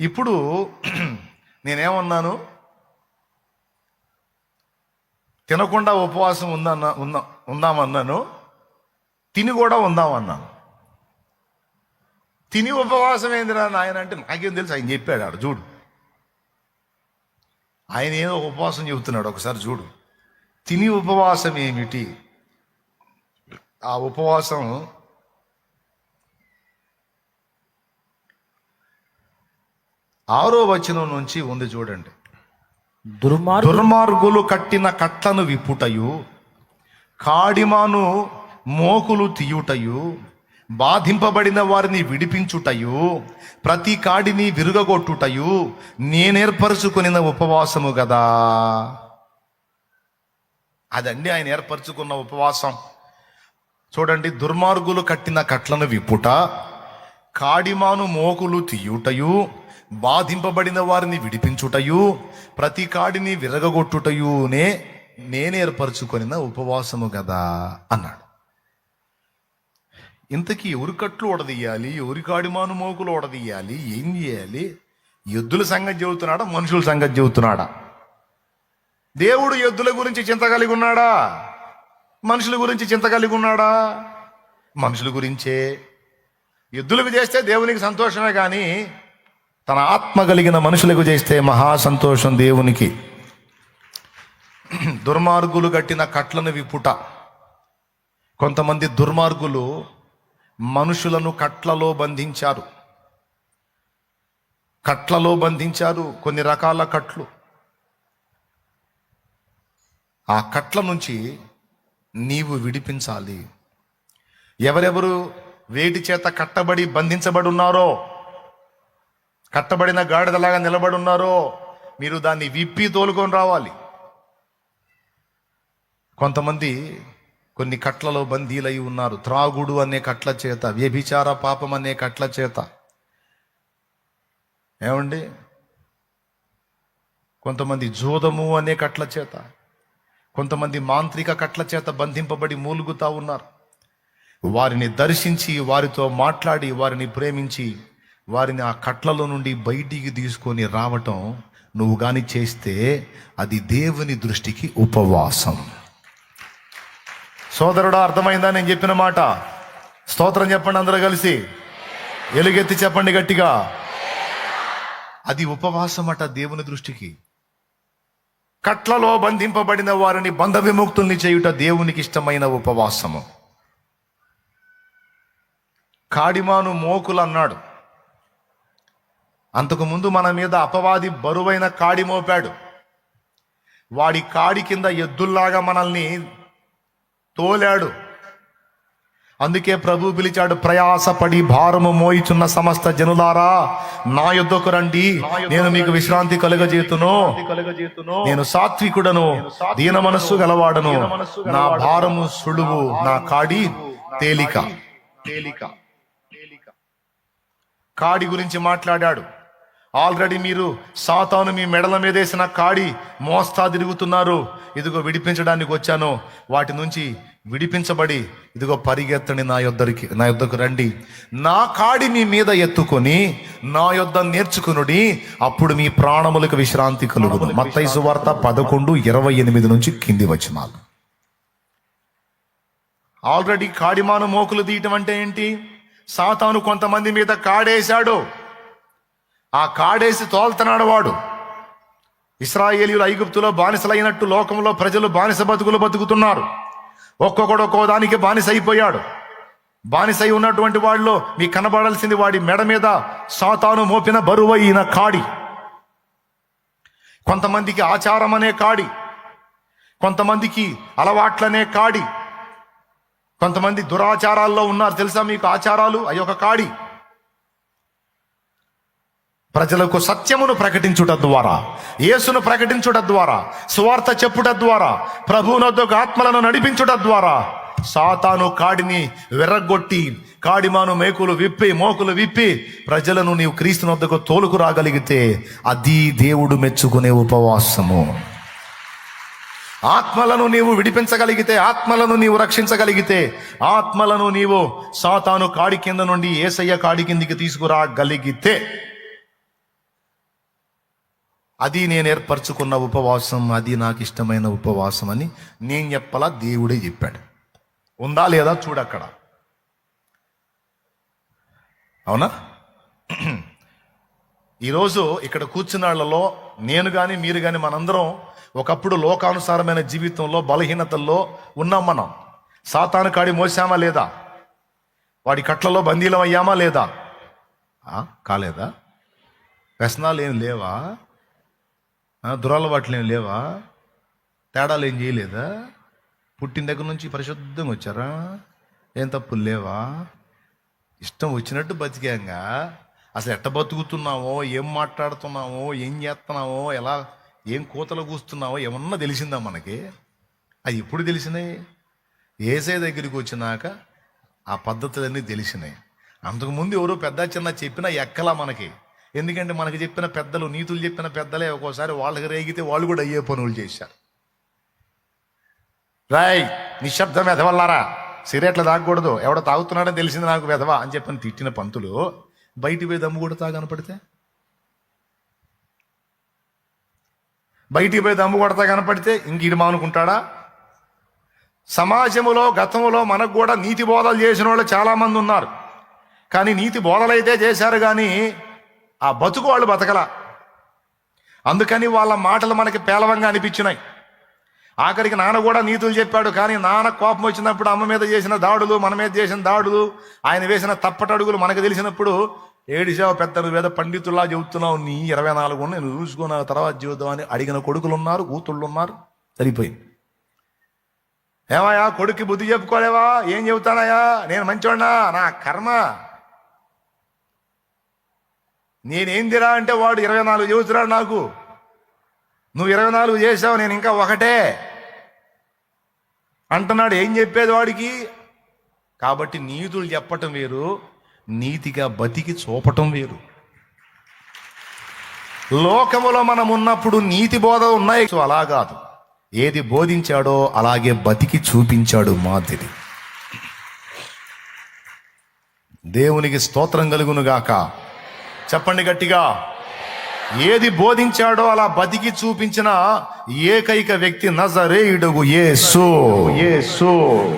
ఇప్పుడు నేనేమన్నాను? తినకుండా ఉపవాసం ఉందన్న ఉందా ఉందామన్నాను. తిని కూడా ఉందామన్నాను. తిని ఉపవాసం ఏందిరా నాయన అంటే నాకేం తెలుసు ఆయన చెప్పాడు ఆడు చూడు. ఆయన ఏదో ఉపవాసం చెబుతున్నాడు ఒకసారి చూడు. తిని ఉపవాసం ఏమిటి? ఆ ఉపవాసం ఆరో వచనం నుంచి ఉంది చూడండి. దుర్మార్గు దుర్మార్గులు కట్టిన కట్లను విప్పుటయు కాడిమాను మోకులు తీయుటయు బాధింపబడిన వారిని విడిపించుటయు ప్రతి కాడిని విరుగగొట్టుటయు నేనేర్పరచుకునిన ఉపవాసము కదా అదండి ఆయన ఏర్పరచుకున్న ఉపవాసం. చూడండి దుర్మార్గులు కట్టిన కట్లను విప్పుట కాడిమాను మోకులు తీయుటయు బాధింపబడిన వారిని విడిపించుటయు ప్రతి కాడిని విరగగొట్టుటయునే నేనేర్పరచుకొనిన ఉపవాసము కదా అన్నాడు. ఇంతకీ ఎవరి కట్లు ఒడదీయాలి ఎవరి కాడిమాను మోకులు ఒడదీయాలి ఏం చేయాలి? ఎద్దుల సంగతి చెబుతున్నాడా? మనుషుల సంగతి చెబుతున్నాడా? దేవుడు ఎద్దుల గురించి చింత కలిగి ఉన్నాడా? మనుషుల గురించి చింత కలిగి ఉన్నాడా? మనుషుల గురించే. ఎద్దులకు చేస్తే దేవునికి సంతోషమే కానీ తన ఆత్మ కలిగిన మనుషులకు చేస్తే మహా సంతోషం దేవునికి. దుర్మార్గులు కట్టిన కట్లను విప్పుట. కొంతమంది దుర్మార్గులు మనుషులను కట్లలో బంధించారు. కట్లలో బంధించారు కొన్ని రకాల కట్లు. ఆ కట్ల నుంచి నీవు విడిపించాలి. ఎవరెవరు వేటి చేత కట్టబడి బంధించబడి ఉన్నారో కట్టబడిన గాడిదలాగా నిలబడి ఉన్నారో మీరు దాన్ని విప్పి తోలుకొని రావాలి. కొంతమంది కొన్ని కట్లలో బందీలై ఉన్నారు. త్రాగుడు అనే కట్ల చేత వ్యభిచార పాపం అనే కట్ల చేత. ఏమండి? కొంతమంది జోదము అనే కట్ల చేత కొంతమంది మాంత్రిక కట్ల చేత బంధింపబడి మూలుగుతా ఉన్నారు. వారిని దర్శించి వారితో మాట్లాడి వారిని ప్రేమించి వారిని ఆ కట్లలో నుండి బయటికి తీసుకొని రావటం నువ్వు కానీ చేస్తే అది దేవుని దృష్టికి ఉపవాసం. సోదరుడు అర్థమైందా నేను చెప్పిన మాట? స్తోత్రం చెప్పండి అందరూ కలిసి. ఎలుగెత్తి చెప్పండి గట్టిగా. అది ఉపవాసం అట దేవుని దృష్టికి. కట్లలో బంధింపబడిన వారిని బంధ విముక్తుల్ని చేయుట దేవునికి ఇష్టమైన ఉపవాసము. కాడిమాను మోకులు అన్నాడు అంతకుముందు మన మీద అపవాది బరువైన కాడి మోపాడు. వాడి కాడి కింద ఎద్దుల్లాగా మనల్ని తోలాడు. అందుకే ప్రభు పిలిచాడు ప్రయాసపడి భారము మోయిచున్న సమస్త జనులారా నా యుద్ధకు రండి. నేను మీకు విశ్రాంతి కలుగజేతును. నేను సాత్వికుడను. దీన మనస్సు గలవాడను. నా భారము సులువు నా కాడి తేలిక తేలిక. కాడి గురించి మాట్లాడాడు. ఆల్రెడీ మీరు సాతాను మీ మెడల మీద వేసిన కాడి మోస్తా తిరుగుతున్నారు. ఇదిగో విడిపించడానికి వచ్చాను. వాటి నుంచి విడిపించబడి ఇదిగో పరిగెత్తండి నా యొద్దరికి నా యొద్దకు రండి. నా కాడి మీ మీద ఎత్తుకొని నా యొద్ద నేర్చుకునుడి అప్పుడు మీ ప్రాణములకు విశ్రాంతి కలుగును. మత్తైసు వార్త పదకొండు ఇరవై ఎనిమిది నుంచి కింది వచ్చినాలు ఆల్రెడీ కాడిమాను మోకులు తీయటం అంటే ఏంటి? సాతాను కొంతమంది మీద కాడేశాడు. ఆ కాడేసి తోల్తున్నాడు వాడు. ఇస్రాయేలీలు ఐగుప్తులో బానిసలైనట్టు లోకంలో ప్రజలు బానిస బతుకులు బతుకుతున్నారు. ఒక్కొక్కడు ఒక్కో దానికి బానిస అయిపోయాడు బానిస అయి ఉన్నటువంటి వాడిలో మీకు కనబడాల్సింది వాడి మెడ మీద సాతాను మోపిన బరువైన కాడి. కొంతమందికి ఆచారం అనే కాడి. కొంతమందికి అలవాట్లనే కాడి. కొంతమంది దురాచారాల్లో ఉన్నారు. తెలుసా మీకు ఆచారాలు? అయ్యొక కాడి. ప్రజలకు సత్యమును ప్రకటించుట ద్వారా యేసును ప్రకటించుట ద్వారా సువార్త చెప్పుట ద్వారా ప్రభువునొద్దకు ఆత్మలను నడిపించుట ద్వారా సాతాను కాడిని వెర్రగొట్టి కాడిమాను మేకులు విప్పి మోకులు విప్పి ప్రజలను నీవు క్రీస్తునొద్దకు తోలుకు రాగలిగితే అది దేవుడు మెచ్చుకునే ఉపవాసము. ఆత్మలను నీవు విడిపించగలిగితే ఆత్మలను నీవు రక్షించగలిగితే ఆత్మలను నీవు సాతాను కాడి కింద నుండి ఏసయ్య కాడి కిందికి తీసుకురాగలిగితే అది నేను ఏర్పరచుకున్న ఉపవాసం అది నాకు ఇష్టమైన ఉపవాసం అని నేను చెప్పలా దేవుడే చెప్పాడు. ఉందా లేదా చూడక్కడ అవునా? ఈరోజు ఇక్కడ కూర్చున్న వాళ్ళలో నేను కానీ మీరు కానీ మనందరం ఒకప్పుడు లోకానుసారమైన జీవితంలో బలహీనతల్లో ఉన్నాం మనం. సాతాను కాడి మోసామా లేదా? వాడి కట్లలో బందీలం అయ్యామా లేదా? కాలేదా? వ్యసనాలు ఏం లేవా? దురలవాట్లు ఏం లేవా? తేడాలు ఏం చేయలేదా? పుట్టిన దగ్గర నుంచి పరిశుద్ధంగా వచ్చారా? ఏం తప్పులు లేవా? ఇష్టం వచ్చినట్టు బతికాంగా? అసలు ఎట్ట బతుకుతున్నామో ఏం మాట్లాడుతున్నామో ఏం చేస్తున్నామో ఎలా ఏం కోతలు కూస్తున్నామో ఏమన్నా తెలిసిందా మనకి? అది ఎప్పుడు తెలిసినాయి? ఏసై దగ్గరికి వచ్చినాక ఆ పద్ధతులన్నీ తెలిసినాయి. అంతకుముందు ఎవరో పెద్ద చిన్న చెప్పినా ఎక్కలా మనకి. ఎందుకంటే మనకి చెప్పిన పెద్దలు నీతులు చెప్పిన పెద్దలే ఒక్కోసారి వాళ్ళకి రేగితే వాళ్ళు కూడా అయ్యే పనులు చేశారు. రాయ్ నిశ్శబ్దం ఎదవల్లారా సిగరెట్లు తాగకూడదు. ఎవడో తాగుతున్నాడని తెలిసింది నాకు వెధవా అని చెప్పని తిట్టిన పంతులు బయటి పోయి దమ్ము కూడా తాగనపడితే? బయటికి పోయి దమ్ము కొడతా కనపడితే ఇంక ఇడు మానుకుంటాడా? సమాజములో గతంలో మనకు కూడా నీతి బోధలు చేసిన వాళ్ళు చాలామంది ఉన్నారు. కానీ నీతి బోధలైతే చేశారు కానీ ఆ బతుకు వాళ్ళు బతకలా. అందుకని వాళ్ళ మాటలు మనకి పేలవంగా అనిపించినాయి. ఆఖరికి నాన్న కూడా నీతులు చెప్పాడు కానీ నాన్న కోపం వచ్చినప్పుడు అమ్మ మీద చేసిన దాడులు మన మీద చేసిన దాడులు ఆయన వేసిన తప్పటడుగులు మనకు తెలిసినప్పుడు ఏడిసావు పెద్ద వేద పండితుల్లా చెబుతున్నావు నీ ఇరవై నాలుగు నేను చూసుకున్న తర్వాత జీవితం అని అడిగిన కొడుకులు ఉన్నారు కూతుళ్ళు ఉన్నారు సరిపోయింది. ఏమయ్యా కొడుక్కి బుద్ధి చెప్పుకోలేవా? ఏం చెబుతానయ్యా? నేను మంచోడినా? నా కర్మ. నేనేందిరా అంటే వాడు ఇరవై నాలుగు చెబుతున్నాడు నాకు. నువ్వు ఇరవై నాలుగు చేసావు నేను ఇంకా ఒకటే. అంటున్నాడు ఏం చెప్పేది వాడికి? కాబట్టి నీతులు చెప్పటం వేరు నీతిగా బతికి చూపటం వేరు. లోకములో మనం ఉన్నప్పుడు నీతి బోధ ఉన్నాయి. అలా కాదు. ఏది బోధించాడో అలాగే బతికి చూపించాడు మాదిరి. దేవునికి స్తోత్రం కలుగును గాక చెప్పండి గట్టిగా. ఏది బోధించాడో అలా బతికి చూపించిన ఏకైక వ్యక్తి నజరేయుడు యేసు. యేసు.